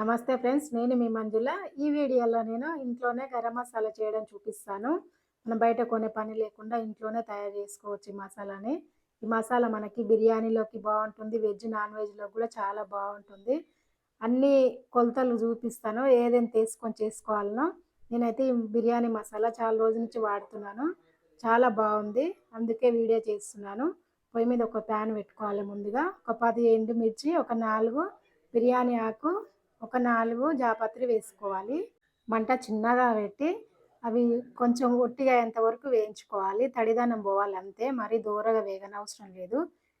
నమస్తే ఫ్రెండ్స్ నేను మీ మంజుల. ఈ వీడియోలో నేను ఇంట్లోనే గరం మసాలా చేయడం చూపిస్తాను. మనం బయట కొనే పని లేకుండా ఇంట్లోనే తయారు చేసుకోవచ్చు ఈ మసాలాని. ఈ మసాలా మనకి బిర్యానీలోకి బాగుంటుంది వెజ్ నాన్ వెజ్లో కూడా చాలా బాగుంటుంది. అన్ని కొలతలు చూపిస్తాను ఏదైనా తీసుకొని చేసుకోవాలనో నేనైతే ఈ బిర్యానీ మసాలా చాలా రోజుల నుంచి వాడుతున్నాను. చాలా బాగుంది అందుకే వీడియో చేస్తున్నాను. పొయ్యి మీద ఒక ప్యాన్ పెట్టుకోవాలి ముందుగా. ఒక పది ఎండుమిర్చి ఒక నాలుగు బిర్యానీ ఆకు ఒక నాలుగు జాపత్రి వేసుకోవాలి. మంట చిన్నగా పెట్టి అవి కొంచెం ఒట్టిగా అయ్యేంతవరకు వేయించుకోవాలి. తడిదానం పోవాలి అంతే. మరీ దూరగా వేగనవసరం లేదు.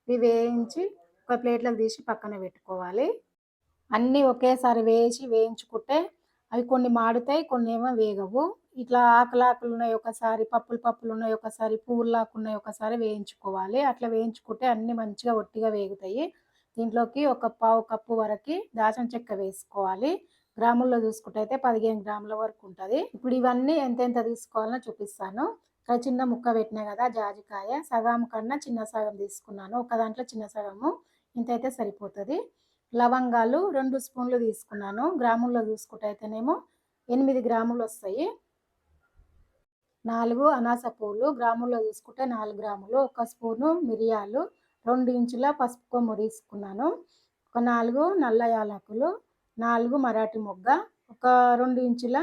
ఇవి వేయించి ఒక ప్లేట్లకు తీసి పక్కన పెట్టుకోవాలి. అన్నీ ఒకేసారి వేసి వేయించుకుంటే అవి కొన్ని మాడుతాయి కొన్ని ఏమో వేగవు. ఇట్లా ఆకులాకులు ఉన్నాయి ఒకసారి పప్పులు పప్పులు ఉన్నాయి ఒకసారి పువ్వులాకు ఉన్నాయి ఒకసారి వేయించుకోవాలి. అట్లా వేయించుకుంటే అన్నీ మంచిగా ఒట్టిగా వేగుతాయి. దీంట్లోకి ఒక పావు కప్పు వరకు దాచిన చెక్క వేసుకోవాలి. గ్రాముల్లో చూసుకుంటే అయితే పదిహేను గ్రాముల వరకు ఉంటుంది. ఇప్పుడు ఇవన్నీ ఎంతెంత తీసుకోవాలో చూపిస్తాను. ఇక్కడ చిన్న ముక్క పెట్టినా కదా జాజికాయ సగం కన్నా చిన్న సగం తీసుకున్నాను. ఒక దాంట్లో చిన్న సగము ఇంత అయితే సరిపోతుంది. లవంగాలు రెండు స్పూన్లు తీసుకున్నాను. గ్రాముల్లో చూసుకుంటే అయితేనేమో ఎనిమిది గ్రాములు వస్తాయి. నాలుగు అనాస పూలు గ్రాముల్లో చూసుకుంటే నాలుగు గ్రాములు ఒక స్పూను మిరియాలు రెండు ఇంచుల పసుపు కొమ్ము తీసుకున్నాను. ఒక నాలుగు నల్ల యాలకులు నాలుగు మరాఠీ మొగ్గ ఒక రెండు ఇంచుల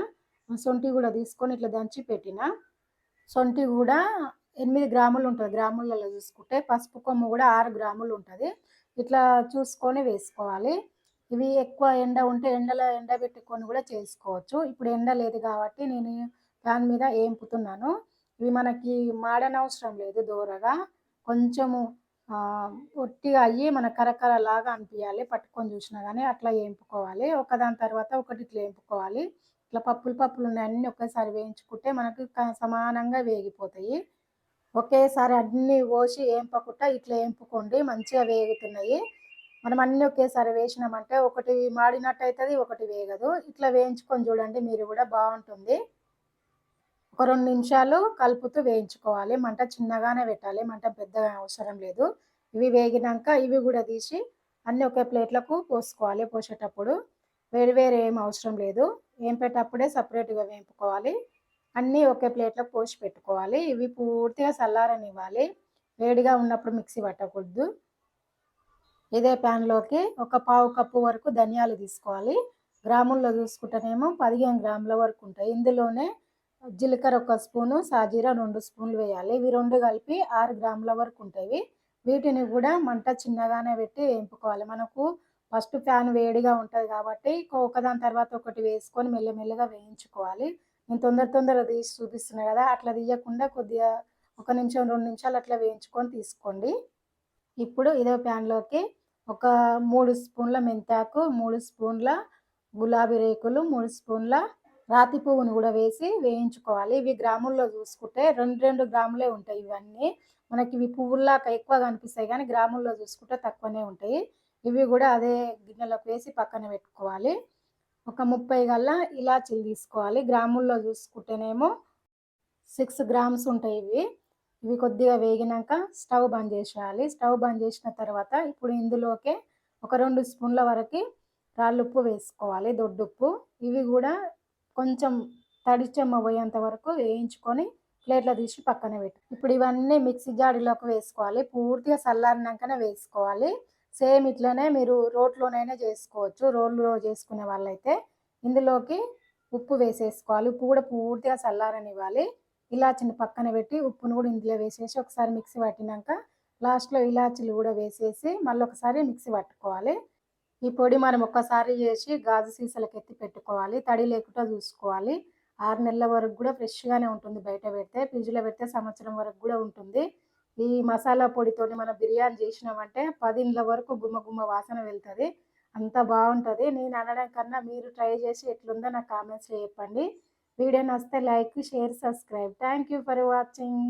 సొంటి కూడా తీసుకొని ఇట్లా దంచి పెట్టిన. సొంటి కూడా ఎనిమిది గ్రాములు ఉంటుంది గ్రాములలో చూసుకుంటే. పసుపు కొమ్ము కూడా ఆరు గ్రాములు ఉంటుంది. ఇట్లా చూసుకొని వేసుకోవాలి. ఇవి ఎక్కువ ఎండ ఉంటే ఎండలో ఎండబెట్టుకొని కూడా చేసుకోవచ్చు. ఇప్పుడు ఎండ లేదు కాబట్టి నేను దాని మీద ఏంపుతున్నాను ఇవి మనకి మాడనవసరం లేదు దూరగా. కొంచెము ఒట్టిగా అయ్యి మన కరకర లాగా అనిపించాలి పట్టుకొని చూసినా కానీ అట్లా వేయింపుకోవాలి. ఒకదాని తర్వాత ఒకటి ఇట్లా వేయింపుకోవాలి. ఇట్లా పప్పులు పప్పులు ఉన్నాయి అన్నీ ఒకేసారి వేయించుకుంటే మనకు సమానంగా వేగిపోతాయి. ఒకేసారి అన్నీ పోసి వేంపకుండా ఇట్లా వేంపుకోండి మంచిగా వేగుతున్నాయి. మనం అన్నీ ఒకేసారి వేసినామంటే ఒకటి మాడినట్టు అవుతుంది ఒకటి వేగదు. ఇట్లా వేయించుకొని చూడండి మీరు కూడా బాగుంటుంది. ఒక రెండు నిమిషాలు కలుపుతూ వేయించుకోవాలి. మంట చిన్నగానే పెట్టాలి. మంట పెద్దగా అవసరం లేదు. ఇవి వేగినాక ఇవి కూడా తీసి అన్ని ఒకే ప్లేట్లకు పోసుకోవాలి పోసేటప్పుడు. వేరు వేరు ఏం అవసరం లేదు. వేంపేటప్పుడే సపరేట్గా వేపుకోవాలి. అన్నీ ఒకే ప్లేట్లకు పోసి పెట్టుకోవాలి. ఇవి పూర్తిగా చల్లారనివ్వాలి. వేడిగా ఉన్నప్పుడు మిక్సీ పట్టకూడదు. ఇదే ప్యాన్లోకి ఒక పావు కప్పు వరకు ధనియాలు తీసుకోవాలి. గ్రాముల్లో చూసుకుంటేనేమో పదిహేను గ్రాముల వరకు ఉంటాయి. ఇందులోనే జీలకర్ర ఒక స్పూను సాజీరా రెండు స్పూన్లు వేయాలి. ఇవి రెండు కలిపి ఆరు గ్రాముల వరకు ఉంటాయి. వీటిని కూడా మంట చిన్నగానే పెట్టి వేయింపుకోవాలి మనకు ఫస్ట్ ఫ్యాన్ వేడిగా ఉంటుంది కాబట్టి ఒకదాని తర్వాత ఒకటి వేసుకొని మెల్లమెల్లగా వేయించుకోవాలి. నేను తొందర తొందర తీసి చూపిస్తున్నా కదా అట్లా తీయకుండా కొద్దిగా ఒక నిమిషం రెండు నిమిషాలు అట్లా వేయించుకొని తీసుకోండి. ఇప్పుడు ఇదే ప్యాన్లోకి ఒక మూడు స్పూన్ల మెంతాకు మూడు స్పూన్ల గులాబీ రేకులు మూడు స్పూన్ల రాతి పువ్వును కూడా వేసి వేయించుకోవాలి. ఇవి గ్రాముల్లో చూసుకుంటే రెండు రెండు గ్రాములే ఉంటాయి ఇవన్నీ. మనకి ఇవి పువ్వుల్లాగా ఎక్కువ కనిపిస్తాయి కానీ గ్రాముల్లో చూసుకుంటే తక్కువనే ఉంటాయి. ఇవి కూడా అదే గిన్నెలోకి వేసి పక్కన పెట్టుకోవాలి. ఒక ముప్పై గల్లా ఇలాచీలు తీసుకోవాలి. గ్రాముల్లో చూసుకుంటేనేమో సిక్స్ గ్రామ్స్ ఉంటాయి ఇవి. ఇవి కొద్దిగా వేగినాక స్టవ్ బంద్ చేసేయాలి. స్టవ్ బంద్ చేసిన తర్వాత ఇప్పుడు ఇందులోకే ఒక రెండు స్పూన్ల వరకు రాళ్ళుప్పు వేసుకోవాలి. దొడ్డుప్పు. ఇవి కూడా కొంచెం తడిచెమ్మ పోయేంత వరకు వేయించుకొని ప్లేట్లో తీసి పక్కన పెట్టి. ఇప్పుడు ఇవన్నీ మిక్సీ జాడీలోకి వేసుకోవాలి. పూర్తిగా చల్లారినాకనే వేసుకోవాలి. సేమ్ ఇట్లనే మీరు రోట్లోనైనా చేసుకోవచ్చు. రోడ్లో చేసుకునే వాళ్ళైతే ఇందులోకి ఉప్పు వేసేసుకోవాలి. ఉప్పు కూడా పూర్తిగా చల్లారనివ్వాలి ఇలాచిని పక్కన పెట్టి ఉప్పును కూడా ఇందులో వేసేసి ఒకసారి మిక్సీ పట్టినాక లాస్ట్లో ఇలాచీలు కూడా వేసేసి మళ్ళీ ఒకసారి మిక్సీ పట్టుకోవాలి. ఈ పొడి మనం ఒక్కసారి చేసి గాజు సీసాలకు ఎత్తి పెట్టుకోవాలి. తడి లేకుండా చూసుకోవాలి. ఆరు నెలల వరకు కూడా ఫ్రెష్గానే ఉంటుంది బయట పెడితే. ఫ్రిడ్జ్లో పెడితే సంవత్సరం వరకు కూడా ఉంటుంది. ఈ మసాలా పొడితో మనం బిర్యానీ చేసినామంటే పది ఇండ్ల వరకు గుమ్మ గుమ్మ వాసన వెళ్తుంది. అంత బాగుంటుంది. నేను అనడం కన్నా మీరు ట్రై చేసి ఎట్లుందో నాకు కామెంట్స్లో చెప్పండి. వీడియో నచ్చితే like share subscribe. Thank you for watching.